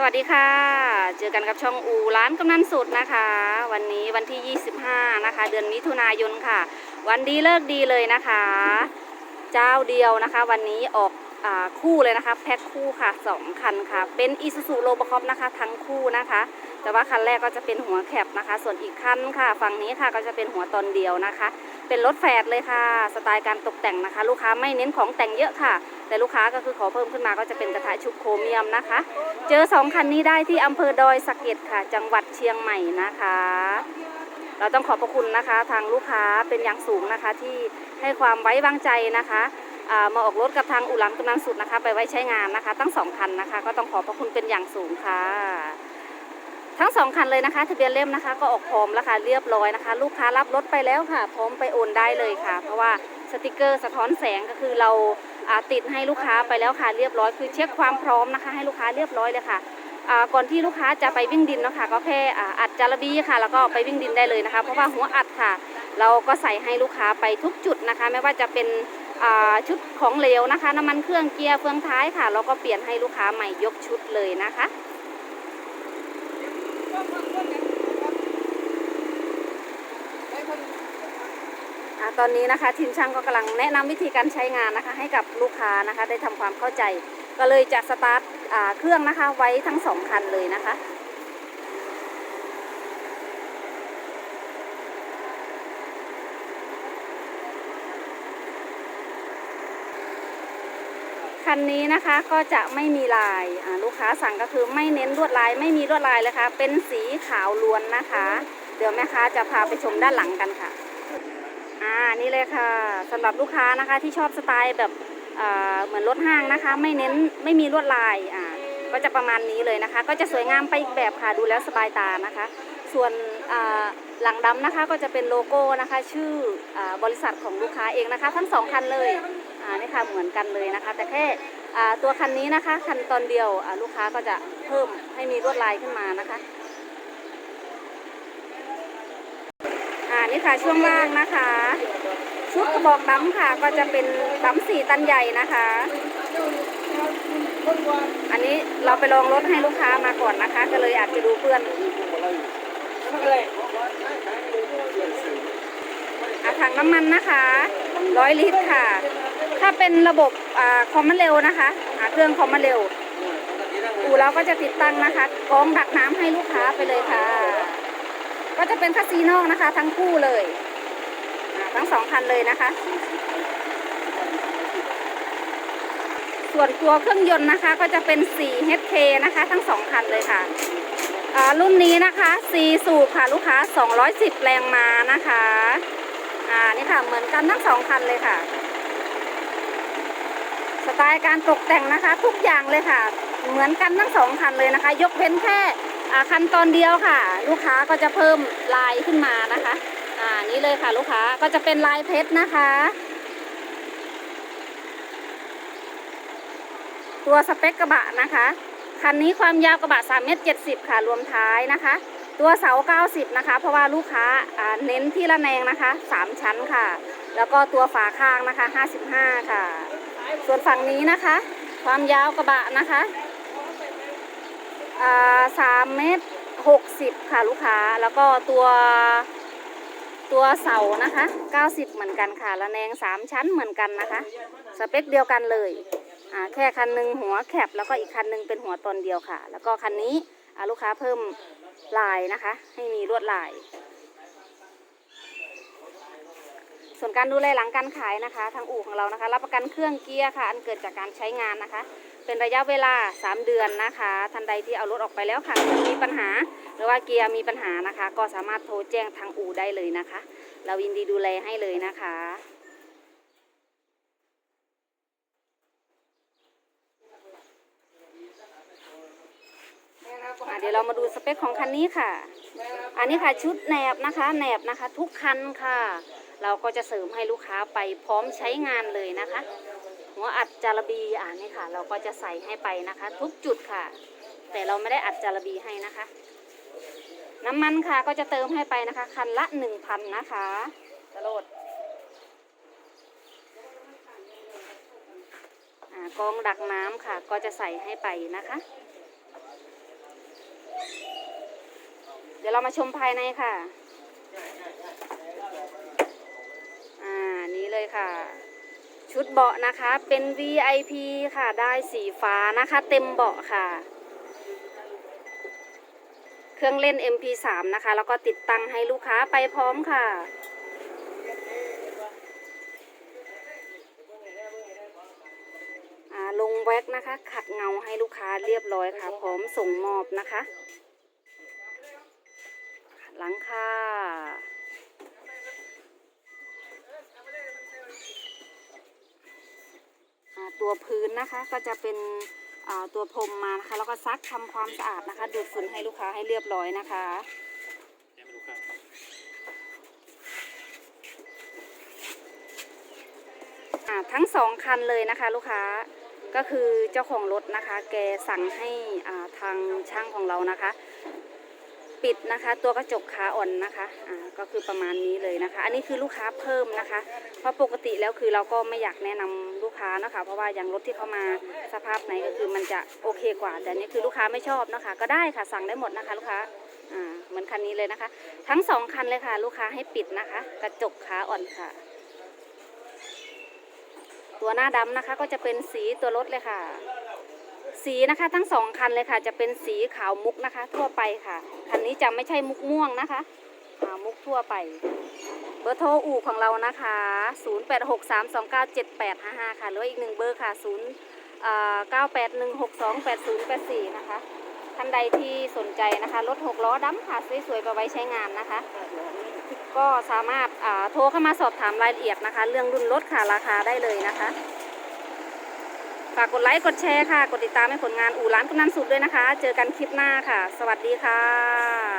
สวัสดีค่ะ เจอกันกับช่องอูร้านกำนันสุดนะคะ วันนี้วันที่ 25 นะคะ เดือนมิถุนายนค่ะ วันดีเลิกดีเลยนะคะ เจ้าเดียวนะคะ วันนี้ออกอคู่เลยนะคะ แพ็คคู่ค่ะ 2 คันค่ะ เป็นอีซูซูโรบคอปนะคะ ทั้งคู่นะคะ แต่ว่าคันแรกก็จะเป็นหัวแคปนะคะ ส่วนอีกคันค่ะ ฝั่งนี้ค่ะก็จะเป็นหัวตอนเดียวนะคะ เป็นรถแฝดเลยค่ะ สไตล์การตกแต่งนะคะ ลูกค้าไม่เน้นของแต่งเยอะค่ะ แต่ลูกค้าก็คือขอเพิ่มขึ้นมาก็จะเป็นกระทะชุบโครเมียมนะคะ เจอสองคันนี้ได้ที่อำเภอดอยสะเก็ดค่ะ จังหวัดเชียงใหม่นะคะ เราต้องขอบพระคุณนะคะ ทางลูกค้าเป็นอย่างสูงนะคะ ที่ให้ความไว้วางใจนะคะามาออกรถกับทางอุลัมกำนันสุดนะคะ ไปไว้ใช้งานนะคะ ตั้งสองคันนะคะ ก็ต้องขอบพระคุณเป็นอย่างสูงค่ะ ทั้งสองคันเลยนะคะ ทะเบียนเล่มนะคะ ก็ออกพร้อมแล้วค่ะเรียบร้อยนะคะ ลูกค้ารับรถไปแล้วค่ะ พร้อมไปโอนได้เลยค่ะ เพราะว่าสติกเกอร์สะท้อนแสงก็คือเราติดให้ลูกค้าไปแล้วค่ะเรียบร้อยคือเช็คความพร้อมนะคะ ให้ลูกค้าเรียบร้อยเลยค่ะก่อนที่ลูกค้าจะไปวิ่งดินนะคะก็แค่อัดจาระบีค่ะ แล้วก็ไปวิ่งดินได้เลยนะคะ เพราะว่าหัวอัดค่ะ เราก็ใส่ให้ลูกค้าไปทุกจุดนะคะ ไม่ว่าจะเป็นชุดของเหลวนะคะ น้ำมันเครื่องเกียร์เฟืองท้ายค่ะ เราก็เปลี่ยนให้ลูกค้าใหม่ยกชุดเลยนะคะ อ่าตอนนี้นะคะทีมช่างก็กำลังแนะนำวิธีการใช้งานนะคะ ให้กับลูกค้านะคะ ได้ทำความเข้าใจ ก็เลยจะสตาร์ทอ่าเครื่องนะคะ ไว้ทั้งสองคันเลยนะคะ คันนี้นะคะก็จะไม่มีลายลูกค้าสั่งก็คือไม่เน้นลวดลายไม่มีลวดลายเลยค่ะ เป็นสีขาวล้วนนะคะ เดี๋ยวแม่ค้าจะพาไปชมด้านหลังกันค่ะอ่านี่เลยค่ะสำหรับลูกค้านะคะที่ชอบสไตล์แบบอ่าเหมือนรถห้างนะคะ ไม่เน้นไม่มีลวดลายอ่าก็จะประมาณนี้เลยนะคะ ก็จะสวยงามไปอีกแบบค่ะดูแล้วสบายตานะคะ ส่วนหลังดำนะคะก็จะเป็นโลโก้นะคะ ชื่ออบริษัทของลูกค้าเองนะคะ ทั้งสองคันเลยานี่ค่ะเหมือนกันเลยนะคะ แต่แค่ตัวคันนี้นะคะ คันตอนเดียวลูกค้าก็จะเพิ่มให้มีลวดลายขึ้นมานะคะอ่านี่ค่ะช่วงล่างนะคะชุดกระบอกดำค่ะ ก็จะเป็นดำสี่ตันใหญ่นะคะ อันนี้เราไปลองรถให้ลูกค้ามาก่อนนะคะ ก็เลยอาจจะดูเพื่อนอะ ถังน้ำมันนะคะร้อยลิตรค่ะ ถ้าเป็นระบบอคอมมานเร็วนะคะอ่าเครื่องคอมมานเร็วอู่เราก็จะติดตั้งนะคะกองดักน้ำให้ลูกค้าไปเลยค่ะ ก็จะเป็นคาซีโนนะคะ ทั้งคู่เลย ทั้งสองคันเลยนะคะ ส่วนตัวเครื่องยนต์นะคะ ก็จะเป็น 4 HK นะคะ ทั้งสองคันเลยค่ะอ่ารุ่นนี้นะคะ 4 สูบค่ะ ลูกค้า 210 แรงม้านะคะ อ่านี่ค่ะเหมือนกันทั้งสองคันเลยค่ะ สไตล์การตกแต่งนะคะ ทุกอย่างเลยค่ะ เหมือนกันทั้งสองคันเลยนะคะ ยกเว้นแค่อ่าคันตอนเดียวค่ะ ลูกค้าก็จะเพิ่มลายขึ้นมานะคะอ่านี่เลยค่ะลูกค้าก็จะเป็นลายเพชรนะคะ ตัวสเปคกระบะนะคะ คันนี้ความยาวกระบะ3เมตร70 ค่ะรวมท้ายนะคะ ตัวเสา 90 นะคะ เพราะว่าลูกค้าเน้นที่ระแนงนะคะ 3 ชั้นค่ะ แล้วก็ตัวฝาข้างนะคะ 55 ค่ะ ส่วนฝั่งนี้นะคะ ความยาวกระบะนะคะอ่า3เมตร60ค่ะลูกค้า แล้วก็ตัวตัวเสานะคะ 90 เหมือนกันค่ะระแนง 3 ชั้นเหมือนกันนะคะ สเปคเดียวกันเลย แค่คันหนึ่งหัวแคบแล้วก็อีกคันหนึ่งเป็นหัวตอนเดียวค่ะ แล้วก็คันนี้ ลูกค้าเพิ่มลายนะคะ ให้มีลวดลาย ส่วนการดูแลหลังการขายนะคะ ทางอู่ของเรานะคะ รับประกันเครื่องเกียร์ค่ะ อันเกิดจากการใช้งานนะคะ เป็นระยะเวลา 3 เดือนนะคะ ทันใดที่เอารถออกไปแล้วค่ะมีปัญหา หรือว่าเกียร์มีปัญหานะคะ ก็สามารถโทรแจ้งทางอู่ได้เลยนะคะ เรายินดีดูแลให้เลยนะคะ เดี๋ยวเรามาดูสเปคของคันนี้ค่ะ อันนี้ค่ะชุดแหนบนะคะแหนบนะคะ ทุกคันค่ะ เราก็จะเสริมให้ลูกค้าไปพร้อมใช้งานเลยนะคะ หัวอัดจารบีอ่านี่ค่ะ เราก็จะใส่ให้ไปนะคะ ทุกจุดค่ะ แต่เราไม่ได้อัดจารบีให้นะคะ น้ำมันค่ะก็จะเติมให้ไปนะคะ คันละหนึ่งพันนะคะตะโลดอ่ากองดักน้ำค่ะ ก็จะใส่ให้ไปนะคะ เดี๋ยวเรามาชมภายในค่ะ อ่า นี้เลยค่ะ ชุดเบาะนะคะ เป็น VIP ค่ะ ได้สีฟ้านะคะ เต็มเบาะค่ะ เครื่องเล่น MP3 นะคะ แล้วก็ติดตั้งให้ลูกค้าไปพร้อมค่ะ อ่า ลงแว็กนะคะ ขัดเงาให้ลูกค้า เรียบร้อยค่ะ พร้อมส่งมอบนะคะ หลังคาอ่าตัวพื้นนะคะก็จะเป็นตัวพรมมานะคะ แล้วก็ซักทำความสะอาดนะคะ ดูดฝุ่นให้ลูกค้าให้เรียบร้อยนะคะทั้งสองคันเลยนะคะ ลูกค้า ก็คือเจ้าของรถนะคะ แกสั่งให้อ่าทางช่างของเรานะคะ ปิดนะคะตัวกระจกขาอ่อนนะคะอ่าก็คือประมาณนี้เลยนะคะ อันนี้คือลูกค้าเพิ่มนะคะ เพราะปกติแล้วคือเราก็ไม่อยากแนะนำลูกค้านะคะ เพราะว่าอย่างรถที่เขามาสภาพไหนก็คือมันจะโอเคกว่า แต่นนี่คือลูกค้าไม่ชอบนะคะ ก็ได้ค่ะสั่งได้หมดนะคะ ลูกค้าอ่าเหมือนคันนี้เลยนะคะ ทั้งสองคันเลยค่ะ ลูกค้าให้ปิดนะคะ กระจกขาอ่อนค่ะ ตัวหน้าดำนะคะ ก็จะเป็นสีตัวรถเลยค่ะ สีนะคะทั้งสองคันเลยค่ะ จะเป็นสีขาวมุกนะคะ ทั่วไปค่ะ คันนี้จะไม่ใช่มุกม่วงนะคะมุกทั่วไป เบอร์โทรอู่ของเรานะคะ 0863297855 ค่ะหรือว่าอีกหนึ่งเบอร์ค่ะ0อ่า981628084นะคะท่านใดที่สนใจนะคะ รถหกล้อดำค่ะสวยๆไปไว้ใช้งานนะคะ ก็สามารถาโทรเข้ามาสอบถามรายละเอียดนะคะ เรื่องรุ่นรถค่ะราคาได้เลยนะคะฝากกดไลค์กดแชร์ค่ะ กดติดตามให้ผลงานอู่ร้านกำนันสุดด้วยนะคะ เจอกันคลิปหน้าค่ะ สวัสดีค่ะ